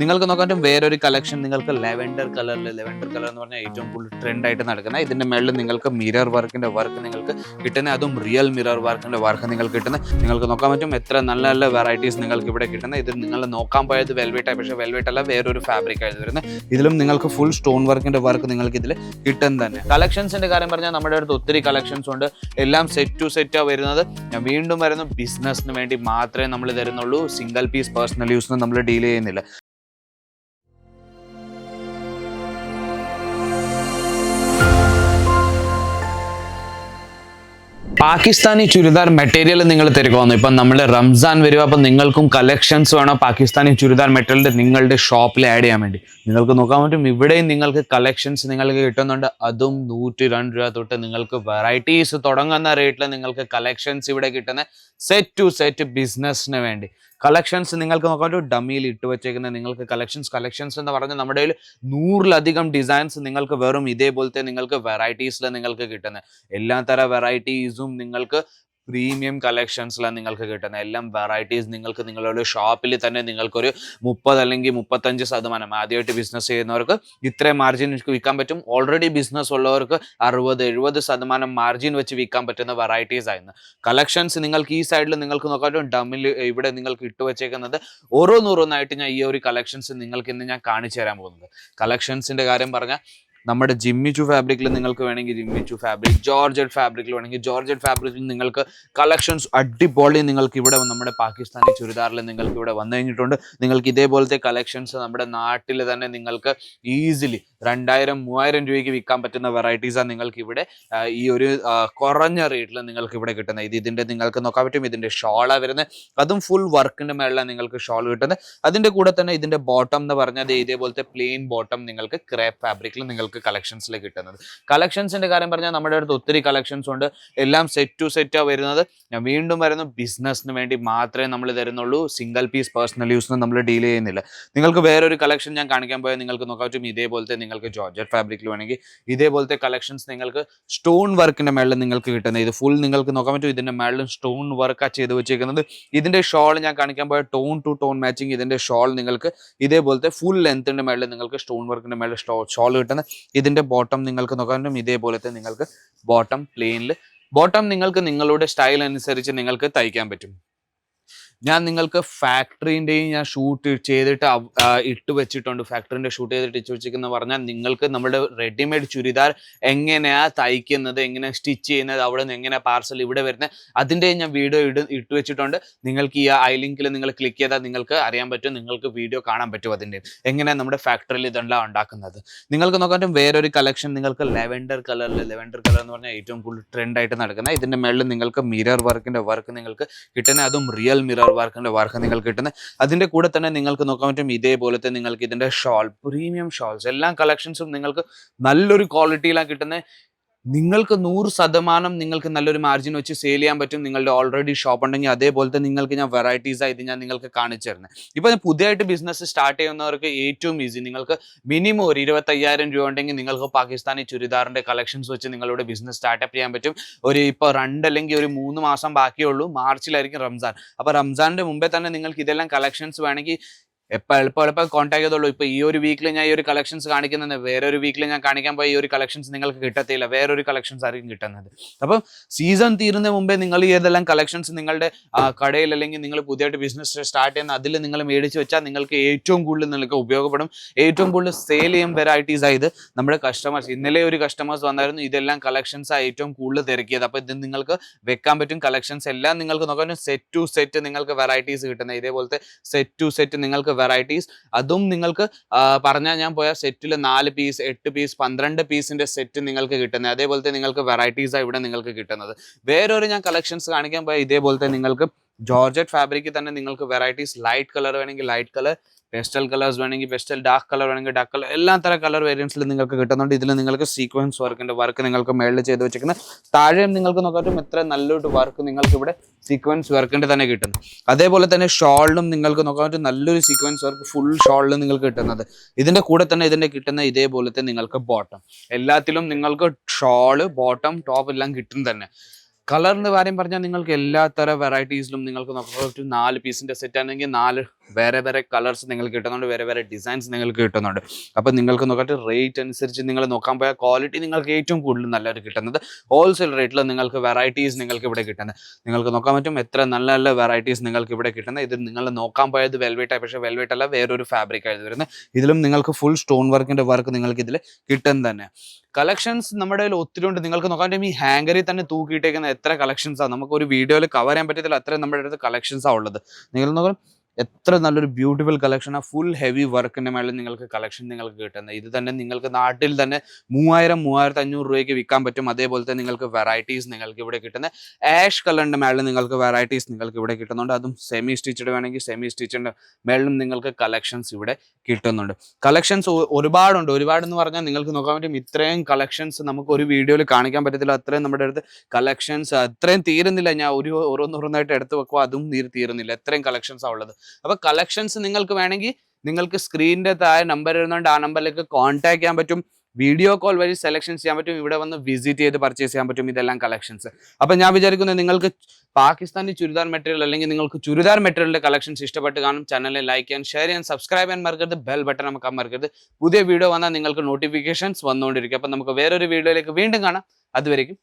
നിങ്ങൾക്ക് നോക്കാൻ വേറൊരു കളക്ഷൻ നിങ്ങൾക്ക് ലെവൻഡർ കളറിൽ ലെവൻഡർ കളർ എന്ന് പറഞ്ഞാൽ ഏറ്റവും കൂടുതൽ ട്രെൻഡ് ആയിട്ട് നടക്കുന്ന ഇതിന്റെ മേളിൽ നിങ്ങൾക്ക് മിറർ വർക്കിന്റെ വർക്ക് നിങ്ങൾക്ക് കിട്ടുന്ന അതും റിയൽ മിറർ വർക്കിന്റെ വർക്ക് നിങ്ങൾക്ക് കിട്ടുന്ന നിങ്ങൾക്ക് നോക്കാൻ പറ്റും എത്ര നല്ല നല്ല വെറൈറ്റീസ് നിങ്ങൾക്ക് ഇവിടെ കിട്ടുന്നത് ഇത് നിങ്ങൾ നോക്കാൻ പോയത് വെൽവെറ്റ് ആയി പക്ഷേ വെൽവെറ്റ് അല്ല വേറൊരു ഫാബ്രിക് ആയിട്ട് വരുന്നത്. ഇതിലും നിങ്ങൾക്ക് ഫുൾ സ്റ്റോൺ വർക്കിന്റെ വർക്ക് നിങ്ങൾക്ക് ഇതിൽ കിട്ടും തന്നെ. കളക്ഷൻസിന്റെ കാര്യം പറഞ്ഞാൽ നമ്മുടെ അടുത്ത് ഒത്തിരി കളക്ഷൻസ് ഉണ്ട്. എല്ലാം സെറ്റ് ടു സെറ്റാ വരുന്നത്. ഞാൻ വീണ്ടും വരുന്നു ബിസിനസ്സിന് വേണ്ടി മാത്രമേ നമ്മൾ തരുന്നുള്ളൂ. സിംഗിൾ പീസ് പേഴ്സണൽ യൂസിന് നമ്മൾ ഡീൽ ചെയ്യുന്നില്ല. പാകിസ്ഥാനി ചുരിദാർ മെറ്റീരിയൽ നിങ്ങൾ തിരക്കുവന്നു ഇപ്പം നമ്മൾ റംസാൻ വരിക അപ്പം നിങ്ങൾക്കും കളക്ഷൻസ് വേണം. പാകിസ്ഥാനി ചുരിദാർ മെറ്റീരിയൽ നിങ്ങളുടെ ഷോപ്പിൽ ആഡ് ചെയ്യാൻ വേണ്ടി. നിങ്ങൾക്ക് നോക്കാൻ പറ്റും ഇവിടെയും നിങ്ങൾക്ക് കളക്ഷൻസ് നിങ്ങൾക്ക് കിട്ടുന്നുണ്ട്. അതും നൂറ്റി രണ്ട് രൂപ തൊട്ട് നിങ്ങൾക്ക് വെറൈറ്റീസ് തുടങ്ങുന്ന റേറ്റിൽ നിങ്ങൾക്ക് കളക്ഷൻസ് ഇവിടെ കിട്ടുന്ന സെറ്റ് ടു സെറ്റ് ബിസിനസ്സിന് വേണ്ടി. കളക്ഷൻസ് നിങ്ങൾക്ക് നോക്കാൻ പറ്റും ഡമ്മിയിൽ ഇട്ട് വെച്ചേക്കുന്ന നിങ്ങൾക്ക് കളക്ഷൻസ് കളക്ഷൻസ് എന്ന് പറഞ്ഞാൽ നമ്മുടെ കയ്യിൽ നൂറിലധികം ഡിസൈൻസ് നിങ്ങൾക്ക് വെറും ഇതേപോലത്തെ നിങ്ങൾക്ക് വെറൈറ്റീസിൽ നിങ്ങൾക്ക് കിട്ടുന്നത്. എല്ലാ തര വെറൈറ്റീസും നിങ്ങൾക്ക് പ്രീമിയം കളക്ഷൻസിലാണ് നിങ്ങൾക്ക് കിട്ടുന്നത്. എല്ലാം വെറൈറ്റീസ് നിങ്ങൾക്ക് നിങ്ങളുടെ ഷോപ്പിൽ തന്നെ നിങ്ങൾക്കൊരു മുപ്പത് അല്ലെങ്കിൽ മുപ്പത്തഞ്ച് ശതമാനം ആദ്യമായിട്ട് ബിസിനസ് ചെയ്യുന്നവർക്ക് ഇത്രയും മാർജിൻ വിൽക്കാൻ പറ്റും. ഓൾറെഡി ബിസിനസ് ഉള്ളവർക്ക് അറുപത് എഴുപത് ശതമാനം മാർജിൻ വെച്ച് വിൽക്കാൻ പറ്റുന്ന വെറൈറ്റീസ് ആയിരുന്നു. കളക്ഷൻസ് നിങ്ങൾക്ക് ഈ സൈഡിൽ നിങ്ങൾക്ക് പറ്റും ഡമ്മിൽ ഇവിടെ നിങ്ങൾക്ക് ഇട്ട് വെച്ചേക്കുന്നത് ഓരോന്നോരോന്നായിട്ട് ഞാൻ ഈ ഒരു കളക്ഷൻസ് നിങ്ങൾക്ക് ഇന്ന് ഞാൻ കാണിച്ചു തരാൻ പോകുന്നത് കളക്ഷൻസിന്റെ കാര്യം പറഞ്ഞാൽ നമ്മുടെ ജിമ്മിച്ചു ഫാബ്രിക്കിൽ നിങ്ങൾക്ക് വേണമെങ്കിൽ ജിമ്മിച്ചു ഫാബ്രിക് ജോർജറ്റ് ഫാബ്രിക്കിൽ വേണമെങ്കിൽ ജോർജറ്റ് ഫാബ്രിക്കിൽ നിങ്ങൾക്ക് കളക്ഷൻസ് അടിപൊളി നിങ്ങൾക്ക് ഇവിടെ നമ്മുടെ പാകിസ്ഥാനി ചുരിദാറിൽ നിങ്ങൾക്ക് ഇവിടെ വന്നു കഴിഞ്ഞിട്ടുണ്ട്. നിങ്ങൾക്ക് ഇതേപോലത്തെ കളക്ഷൻസ് നമ്മുടെ നാട്ടിൽ തന്നെ നിങ്ങൾക്ക് ഈസിലി രണ്ടായിരം മൂവായിരം രൂപയ്ക്ക് വിൽക്കാൻ പറ്റുന്ന വെറൈറ്റീസാണ് നിങ്ങൾക്ക് ഇവിടെ ഈ ഒരു കുറഞ്ഞ റേറ്റിൽ നിങ്ങൾക്ക് ഇവിടെ കിട്ടുന്നത്. ഇത് ഇതിന്റെ നിങ്ങൾക്ക് നോക്കാൻ പറ്റും ഇതിന്റെ ഷോളാണ് വരുന്നത്. അതും ഫുൾ വർക്കിന്റെ മേളിലാണ് നിങ്ങൾക്ക് ഷോൾ കിട്ടുന്നത്. അതിന്റെ കൂടെ തന്നെ ഇതിന്റെ ബോട്ടം എന്ന് പറഞ്ഞാൽ ഇതേപോലത്തെ പ്ലെയിൻ ബോട്ടം നിങ്ങൾക്ക് ക്രേപ്പ് ഫാബ്രിക്കിൽ നിങ്ങൾക്ക് കളക്ഷൻസിൽ കിട്ടുന്നത്. കളക്ഷൻസിന്റെ കാര്യം പറഞ്ഞാൽ നമ്മുടെ അടുത്ത് ഒത്തിരി കളക്ഷൻസ് ഉണ്ട്. എല്ലാം സെറ്റ് ടു സെറ്റാ വരുന്നത്. ഞാൻ വീണ്ടും വരുന്നു ബിസിനസ്സിന് വേണ്ടി മാത്രമേ നമ്മൾ തരുന്നുള്ളൂ. സിംഗിൾ പീസ് പേഴ്സണൽ യൂസിന് നമ്മൾ ഡീൽ ചെയ്യുന്നില്ല. നിങ്ങൾക്ക് വേറൊരു കളക്ഷൻ ഞാൻ കാണിക്കാൻ പോയാൽ നിങ്ങൾക്ക് നോക്കാൻ പറ്റും ഇതേപോലത്തെ നിങ്ങൾക്ക് ജോർജറ്റ് ഫാബ്രിക്കിൽ വേണമെങ്കിൽ ഇതേപോലത്തെ കളക്ഷൻസ് നിങ്ങൾക്ക് സ്റ്റോൺ വർക്കിന്റെ മേളിൽ നിങ്ങൾക്ക് കിട്ടുന്നത്. ഇത് ഫുൾ നിങ്ങൾക്ക് നോക്കാൻ പറ്റും ഇതിന്റെ മേളിലും സ്റ്റോൺ വർക്കാണ് ചെയ്ത് വെച്ചേക്കുന്നത്. ഇതിന്റെ ഷോൾ ഞാൻ കാണിക്കാൻ പോയ ടോൺ ടു ടോൺ മാച്ചിങ് ഇതിന്റെ ഷോൾ നിങ്ങൾക്ക് ഇതേപോലത്തെ ഫുൾ ലെങ്ത്തിന്റെ മേളിൽ നിങ്ങൾക്ക് സ്റ്റോൺ വർക്കിന്റെ മേളിൽ ഷോൾ കിട്ടുന്ന ഇതിന്റെ ബോട്ടം നിങ്ങൾക്ക് നോക്കാൻ ഇതേപോലെ ഇതേപോലത്തെ നിങ്ങൾക്ക് ബോട്ടം പ്ലെയിനിൽ ബോട്ടം നിങ്ങൾക്ക് നിങ്ങളുടെ സ്റ്റൈൽ അനുസരിച്ച് നിങ്ങൾക്ക് തയ്ക്കാൻ പറ്റും. ഞാൻ നിങ്ങൾക്ക് ഫാക്ടറിന്റെയും ഞാൻ ഷൂട്ട് ചെയ്തിട്ട് ഇട്ട് വെച്ചിട്ടുണ്ട്. ഫാക്ടറിന്റെ ഷൂട്ട് ചെയ്തിട്ട് ഇട്ട് വെച്ചിരിക്കുന്ന പറഞ്ഞാൽ നിങ്ങൾക്ക് നമ്മുടെ റെഡിമെയ്ഡ് ചുരിദാർ എങ്ങനെയാ തയ്ക്കുന്നത് എങ്ങനെ സ്റ്റിച്ച് ചെയ്യുന്നത് അവിടെ നിന്ന് എങ്ങനെ പാർസൽ ഇവിടെ വരുന്നത് അതിന്റെ ഞാൻ വീഡിയോ ഇട് ഇട്ട് വെച്ചിട്ടുണ്ട്. നിങ്ങൾക്ക് ഈ ഐ ലിങ്കിൽ നിങ്ങൾ ക്ലിക്ക് ചെയ്താൽ നിങ്ങൾക്ക് അറിയാൻ പറ്റും നിങ്ങൾക്ക് വീഡിയോ കാണാൻ പറ്റും അതിന്റെ. എങ്ങനെ നമ്മുടെ ഫാക്ടറിയിൽ ഇതെല്ലാം ഉണ്ടാക്കുന്നത്. നിങ്ങൾക്ക് നോക്കാൻ വേറൊരു കളക്ഷൻ നിങ്ങൾക്ക് ലെവൻഡർ കളറിൽ ലെവൻഡർ കളർ എന്ന് പറഞ്ഞാൽ ഏറ്റവും കൂടുതൽ ട്രെൻഡായിട്ട് നടക്കുന്ന ഇതിന്റെ മേളിൽ നിങ്ങൾക്ക് മിറർ വർക്കിന്റെ വർക്ക് നിങ്ങൾക്ക് കിട്ടുന്ന അതും റിയൽ മിറർ വർക്കിന്റെ വർക്ക് നിങ്ങൾക്ക് കിട്ടുന്നത് അതിന്റെ കൂടെ തന്നെ നിങ്ങൾക്ക് നോക്കാൻ പറ്റും ഇതേപോലത്തെ നിങ്ങൾക്ക് ഇതിന്റെ ഷോൾ പ്രീമിയം ഷോൾസ് എല്ലാ കളക്ഷൻസും നിങ്ങൾക്ക് നല്ലൊരു ക്വാളിറ്റിയിലാണ് കിട്ടുന്നത്. നിങ്ങൾക്ക് നൂറ് ശതമാനം നിങ്ങൾക്ക് നല്ലൊരു മാർജിൻ വെച്ച് സെയിൽ ചെയ്യാൻ പറ്റും. നിങ്ങളുടെ ഓൾറെഡി ഷോപ്പ് ഉണ്ടെങ്കിൽ അതേപോലത്തെ നിങ്ങൾക്ക് ഞാൻ വെറൈറ്റീസ് ആയി ഞാൻ നിങ്ങൾക്ക് കാണിച്ചു തരുന്നത് ഇപ്പൊ പുതിയതായിട്ട് ബിസിനസ് സ്റ്റാർട്ട് ചെയ്യുന്നവർക്ക് ഏറ്റവും ഈസി നിങ്ങൾക്ക് മിനിമം ഒരു ഇരുപത്തയ്യായിരം രൂപ ഉണ്ടെങ്കിൽ നിങ്ങൾക്ക് പാകിസ്ഥാനി ചുരിദാറിന്റെ കളക്ഷൻസ് വെച്ച് നിങ്ങളുടെ ബിസിനസ് സ്റ്റാർട്ടപ്പ് ചെയ്യാൻ പറ്റും. ഒരു ഇപ്പോൾ രണ്ട് അല്ലെങ്കിൽ ഒരു മൂന്ന് മാസം ബാക്കിയുള്ളൂ മാർച്ചിലായിരിക്കും റംസാൻ. അപ്പൊ റംസാന്റെ മുമ്പേ തന്നെ നിങ്ങൾക്ക് ഇതെല്ലാം കളക്ഷൻസ് വേണമെങ്കിൽ എപ്പോൾ എളുപ്പം എളുപ്പം കോൺടാക്ട് ചെയ്തോളൂ. ഇപ്പൊ ഈ ഒരു വീക്കിൽ ഞാൻ ഈ ഒരു കളക്ഷൻസ് കാണിക്കുന്നത് വേറെ ഒരു വീക്കിൽ ഞാൻ കാണിക്കാൻ പോയി ഈ ഒരു കളക്ഷൻസ് നിങ്ങൾക്ക് കിട്ടത്തില്ല. വേറൊരു കളക്ഷൻസ് ആയിരിക്കും കിട്ടുന്നത്. അപ്പം സീസൺ തീരുന്ന മുമ്പേ നിങ്ങൾ ഈ ഏതെല്ലാം കളക്ഷൻസ് നിങ്ങളുടെ കടയിൽ അല്ലെങ്കിൽ നിങ്ങൾ പുതിയതായിട്ട് ബിസിനസ് സ്റ്റാർട്ട് ചെയ്യുന്ന അതിൽ നിങ്ങൾ മേടിച്ച് വെച്ചാൽ നിങ്ങൾക്ക് ഏറ്റവും കൂടുതൽ നിങ്ങൾക്ക് ഉപയോഗപ്പെടും. ഏറ്റവും കൂടുതൽ സെയിൽ ചെയ്യും വെറൈറ്റീസ് ആയത് നമ്മുടെ കസ്റ്റമേഴ്സ് ഇന്നലെ ഒരു കസ്റ്റമേഴ്സ് വന്നായിരുന്നു. ഇതെല്ലാം കളക്ഷൻസ് ഏറ്റവും കൂടുതൽ തിരക്കിയത്. അപ്പോൾ ഇത് നിങ്ങൾക്ക് വെക്കാൻ പറ്റും. കളക്ഷൻസ് എല്ലാം നിങ്ങൾക്ക് നോക്കാൻ സെറ്റ് ടു സെറ്റ് നിങ്ങൾക്ക് വെറൈറ്റീസ് കിട്ടുന്നത്. ഇതേപോലത്തെ സെറ്റ് ടു സെറ്റ് നിങ്ങൾക്ക് വെറൈറ്റീസ് അതും നിങ്ങൾക്ക് പറഞ്ഞാൽ ഞാൻ പോയ സെറ്റിൽ നാല് പീസ് എട്ട് പീസ് പന്ത്രണ്ട് പീസിന്റെ സെറ്റ് നിങ്ങൾക്ക് കിട്ടുന്നത്. അതേപോലത്തെ നിങ്ങൾക്ക് വെറൈറ്റീസ് ഇവിടെ നിങ്ങൾക്ക് കിട്ടുന്നത്. വേറൊരു ഞാൻ കളക്ഷൻസ് കാണിക്കാൻ പോയാൽ ഇതേപോലത്തെ നിങ്ങൾക്ക് ജോർജറ്റ് ഫാബ്രിക്കിൽ തന്നെ നിങ്ങൾക്ക് വെറൈറ്റീസ് ലൈറ്റ് കളർ വേണമെങ്കിൽ ലൈറ്റ് കളർ പെസ്റ്റൽ കളേഴ്സ് വേണമെങ്കിൽ പെസ്റ്റൽ ഡാർക്ക് കളർ വേണമെങ്കിൽ ഡാർക്ക് കളർ എല്ലാ തരം കളർ വേരിയൻസിൽ നിങ്ങൾക്ക് കിട്ടുന്നുണ്ട്. ഇതിൽ നിങ്ങൾക്ക് സീക്വൻസ് വർക്കിന്റെ വർക്ക് നിങ്ങൾക്ക് മേളിൽ ചെയ്ത് വെച്ചിരിക്കുന്നത് താഴെയും നിങ്ങൾക്ക് നോക്കാറ്റും ഇത്ര നല്ലൊരു വർക്ക് നിങ്ങൾക്ക് ഇവിടെ സീക്വൻസ് വർക്കിന്റെ തന്നെ കിട്ടുന്നു. അതേപോലെ തന്നെ ഷോളിനും നിങ്ങൾക്ക് നോക്കാൻ പറ്റും നല്ലൊരു സീക്വൻസ് വർക്ക് ഫുൾ ഷോളിലും നിങ്ങൾക്ക് കിട്ടുന്നത്. ഇതിന്റെ കൂടെ തന്നെ ഇതിന്റെ കിട്ടുന്ന ഇതേപോലത്തെ നിങ്ങൾക്ക് ബോട്ടം എല്ലാത്തിലും നിങ്ങൾക്ക് ഷോൾ ബോട്ടം ടോപ്പ് എല്ലാം കിട്ടും തന്നെ. കളറിന്റെ കാര്യം പറഞ്ഞാൽ നിങ്ങൾക്ക് എല്ലാ തരം വെറൈറ്റീസിലും നിങ്ങൾക്ക് നോക്കാം. ഒരു നാല് പീസിന്റെ സെറ്റ് ആണെങ്കിൽ നാല് വേറെ വേറെ കളേഴ്സ് നിങ്ങൾക്ക് കിട്ടുന്നുണ്ട് വേറെ വേറെ ഡിസൈൻസ് നിങ്ങൾക്ക് കിട്ടുന്നുണ്ട്. അപ്പം നിങ്ങൾക്ക് നോക്കിയിട്ട് റേറ്റ് അനുസരിച്ച് നിങ്ങൾ നോക്കാൻ പോയാൽ ക്വാളിറ്റി നിങ്ങൾക്ക് ഏറ്റവും കൂടുതൽ നല്ലൊരു കിട്ടുന്നത് ഹോൾസെയിൽ റേറ്റിൽ നിങ്ങൾക്ക് വെറൈറ്റീസ് നിങ്ങൾക്ക് ഇവിടെ കിട്ടുന്നത്. നിങ്ങൾക്ക് നോക്കാൻ പറ്റും എത്ര നല്ല നല്ല വെറൈറ്റീസ് നിങ്ങൾക്ക് ഇവിടെ കിട്ടുന്നത്. ഇത് നിങ്ങൾ നോക്കാൻ പോയത് വെൽവെറ്റ് പക്ഷേ വെൽവെറ്റ് അല്ല വേറൊരു ഫാബ്രിക് ആയിട്ട് വരുന്നത്. ഇതിലും നിങ്ങൾക്ക് ഫുൾ സ്റ്റോൺ വർക്കിന്റെ വർക്ക് നിങ്ങൾക്ക് ഇതിൽ കിട്ടും തന്നെ. കളക്ഷൻസ് നമ്മുടെ കയ്യിൽ ഒത്തിരി ഉണ്ട്. നിങ്ങൾക്ക് നോക്കാൻ പറ്റും ഈ ഹാങ്കറിൽ തന്നെ തൂക്കിയിട്ടേക്കുന്ന എത്ര കളക്ഷൻസാണ് നമുക്ക് ഒരു വീഡിയോയിൽ കവർ ചെയ്യാൻ പറ്റത്തില്ല. അത്രയും നമ്മുടെ അടുത്ത് കളക്ഷൻസാണ് ഉള്ളത്. നിങ്ങൾ നോക്കാം എത്ര നല്ലൊരു ബ്യൂട്ടിഫുൾ കളക്ഷൻ ആ ഫുൾ ഹെവി വർക്കിന്റെ മേളിൽ നിങ്ങൾക്ക് കളക്ഷൻ നിങ്ങൾക്ക് കിട്ടുന്നത്. ഇത് തന്നെ നിങ്ങൾക്ക് നാട്ടിൽ തന്നെ മൂവായിരം മൂവായിരത്തി അഞ്ഞൂറ് രൂപയ്ക്ക് വിൽക്കാൻ പറ്റും. അതേപോലെ തന്നെ നിങ്ങൾക്ക് വെറൈറ്റീസ് നിങ്ങൾക്ക് ഇവിടെ കിട്ടുന്ന ആഷ് കളറിന്റെ മേളിൽ നിങ്ങൾക്ക് വെറൈറ്റീസ് നിങ്ങൾക്ക് ഇവിടെ കിട്ടുന്നുണ്ട്. അതും സെമി സ്റ്റിച്ചഡ് വേണമെങ്കിൽ സെമി സ്റ്റിച്ചിന്റെ മേളിലും നിങ്ങൾക്ക് കളക്ഷൻസ് ഇവിടെ കിട്ടുന്നുണ്ട്. കളക്ഷൻസ് ഒരുപാടുണ്ട്. ഒരുപാട് എന്ന് പറഞ്ഞാൽ നിങ്ങൾക്ക് നോക്കാൻ പറ്റും. ഇത്രയും കളക്ഷൻസ് നമുക്ക് ഒരു വീഡിയോയിൽ കാണിക്കാൻ പറ്റത്തില്ല. അത്രയും നമ്മുടെ അടുത്ത് കളക്ഷൻസ് അത്രയും തീരുന്നില്ല. ഞാൻ ഒരു ഓരോന്നോരോന്നായിട്ട് എടുത്ത് വെക്കുക അതും തീരുന്നില്ല. എത്രയും കളക്ഷൻസ് ഉള്ളത്. അപ്പൊ കളക്ഷൻസ് നിങ്ങൾക്ക് വേണമെങ്കിൽ നിങ്ങൾക്ക് സ്ക്രീനിന്റെ താഴെ നമ്പർ ഇരുന്നുകൊണ്ട് ആ നമ്പറിലേക്ക് കോൺടാക്ട് ചെയ്യാൻ പറ്റും. വീഡിയോ കോൾ വഴി സെലക്ഷൻ ചെയ്യാൻ പറ്റും. ഇവിടെ വന്ന് വിസിറ്റ് ചെയ്ത് പർച്ചേസ് ചെയ്യാൻ പറ്റും ഇതെല്ലാം കളക്ഷൻസ് അപ്പൊ ഞാൻ വിചാരിക്കുന്നത് നിങ്ങൾക്ക് പാകിസ്ഥാനി ചുരിദാർ മെറ്റീരിയൽ അല്ലെങ്കിൽ നിങ്ങൾക്ക് ചുരിദാർ മെറ്റീരിയലിന്റെ കളക്ഷൻസ് ഇഷ്ടപ്പെട്ട് കാണും. ചാനലിൽ ലൈക്ക് ചെയ്യാൻ ഷെയർ ചെയ്യാൻ സബ്സ്ക്രൈബ് ചെയ്യാൻ മറക്കരുത്. ബെൽ ബട്ടൺ നമുക്ക് മറക്കരുത് പുതിയ വീഡിയോ വന്നാൽ നിങ്ങൾക്ക് നോട്ടിഫിക്കേഷൻസ് വന്നുകൊണ്ടിരിക്കും അപ്പൊ നമുക്ക് വേറൊരു വീഡിയോയിലേക്ക് വീണ്ടും കാണാം. അതുവരേക്കും